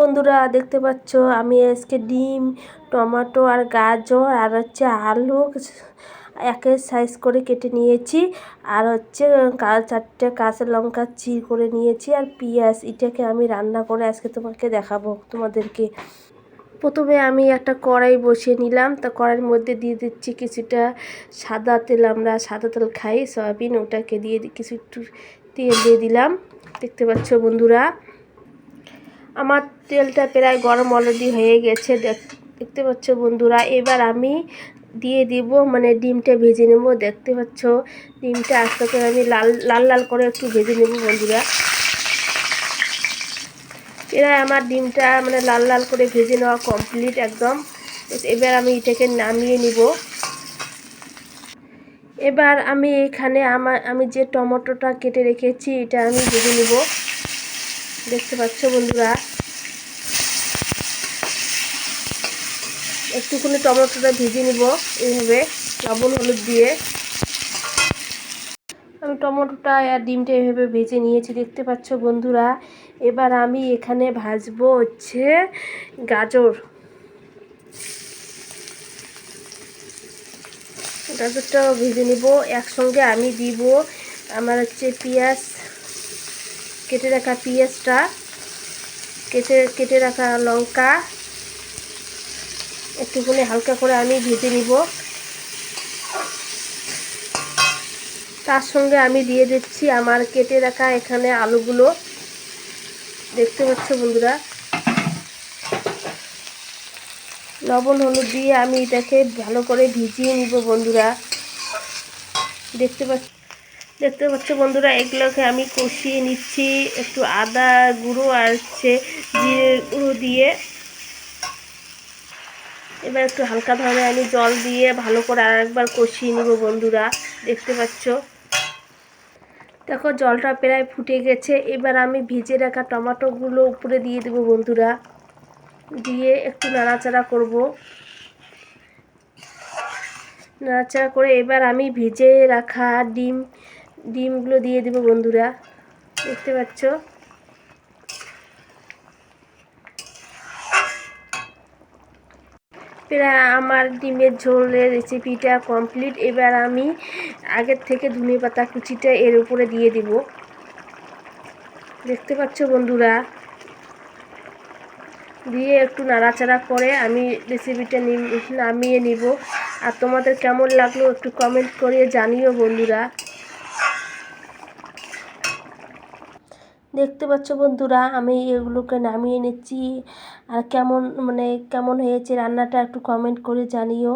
বন্ধুরা দেখতে পাচ্ছ, আমি আজকে ডিম, টমেটো আর গাজর আর হচ্ছে আলু একের সাইজ করে কেটে নিয়েছি। আর হচ্ছে চারটে কাঁচা লঙ্কা চির করে নিয়েছি আর পেঁয়াজ, এটাকে আমি রান্না করে আজকে তোমাকে দেখাবো তোমাদেরকে। প্রথমে আমি একটা কড়াই বসিয়ে নিলাম, তা কড়াইয়ের মধ্যে দিয়ে দিচ্ছি কিছুটা সাদা তেল, আমরা সাদা তেল খাই, সয়াবিন, ওটাকে দিয়ে কিছু একটু তেল দিয়ে দিলাম। দেখতে পাচ্ছ বন্ধুরা আমার তেলটা প্রায় গরম অলরেডি হয়ে গেছে। দেখতে পাচ্ছ বন্ধুরা, এবার আমি দিয়ে দিব মানে ডিমটা ভেজে নেব, দেখতে পাচ্ছ? ডিমটা আস্তে করে আমি লাল লাল লাল করে একটু ভেজে নেব বন্ধুরা। এরা আমার ডিমটা মানে লাল লাল করে ভেজে নেওয়া কমপ্লিট একদম। এবার আমি এটাকে নামিয়ে নিব। এবার আমি এখানে আমার, আমি যে টমেটোটা কেটে রেখেছি, এটা আমি ভেজে নিব। দেখতে পাচ্ছ বন্ধুরা? একটুখানি টমেটোটা ভেজে নিব, এইভাবে লবণ হলুদ দিয়ে। আমি টমেটোটা আর ডিমটা এভাবে ভেজে নিয়েছি, দেখতে পাচ্ছ বন্ধুরা? এবার আমি এখানে ভাজবো হচ্ছে গাজর। গাজরটাও ভেজে নিব, একসঙ্গে আমি দিব আমার হচ্ছে পেঁয়াজ কেটে রাখা পেঁয়াজটা, কেটে কেটে রাখা লঙ্কা, একটুখানি হালকা করে আমি ভেজে নিব। তার সঙ্গে আমি দিয়ে দিচ্ছি আমার কেটে রাখা এখানে আলুগুলো। দেখতে পাচ্ছ বন্ধুরা? লবণ, হলুদ দিয়ে আমি এটাকে ভালো করে ভিজিয়ে নিব বন্ধুরা। দেখতে পাচ্ছ? দেখতে পাচ্ছ বন্ধুরা এগুলোকে আমি কষিয়ে নিচ্ছি। একটু আদা গুঁড়ো হচ্ছে জিরে গুঁড়ো দিয়ে। এবার একটু হালকা ধরনের আমি জল দিয়ে ভালো করে আর একবার কষিয়ে নেব বন্ধুরা, দেখতে পাচ্ছ? দেখো, জলটা প্রায় ফুটে গেছে। এবার আমি ভিজে রাখা টমেটোগুলো উপরে দিয়ে দেবো বন্ধুরা। দিয়ে একটু নাড়াচাড়া করব। নাড়াচাড়া করে এবার আমি ভিজে রাখা ডিম ডিমগুলো দিয়ে দেবো বন্ধুরা। দেখতে পাচ্ছ? প্রায় আমার ডিমের ঝোলের রেসিপিটা কমপ্লিট এবার আমি আগের থেকে ধনে পাতা কুচিটা এর উপরে দিয়ে দিব। দেখতে পাচ্ছ বন্ধুরা? দিয়ে একটু নাড়াচাড়া করে আমি রেসিপিটা নামিয়ে নিব। আর তোমাদের কেমন লাগল একটু কমেন্ট করে জানিও বন্ধুরা। দেখতে পাচ্ছ বন্ধুরা, আমি এগুলোকে নামিয়ে নিচ্ছি। আর কেমন মানে কেমন হয়েছে রান্নাটা একটু কমেন্ট করে জানিও।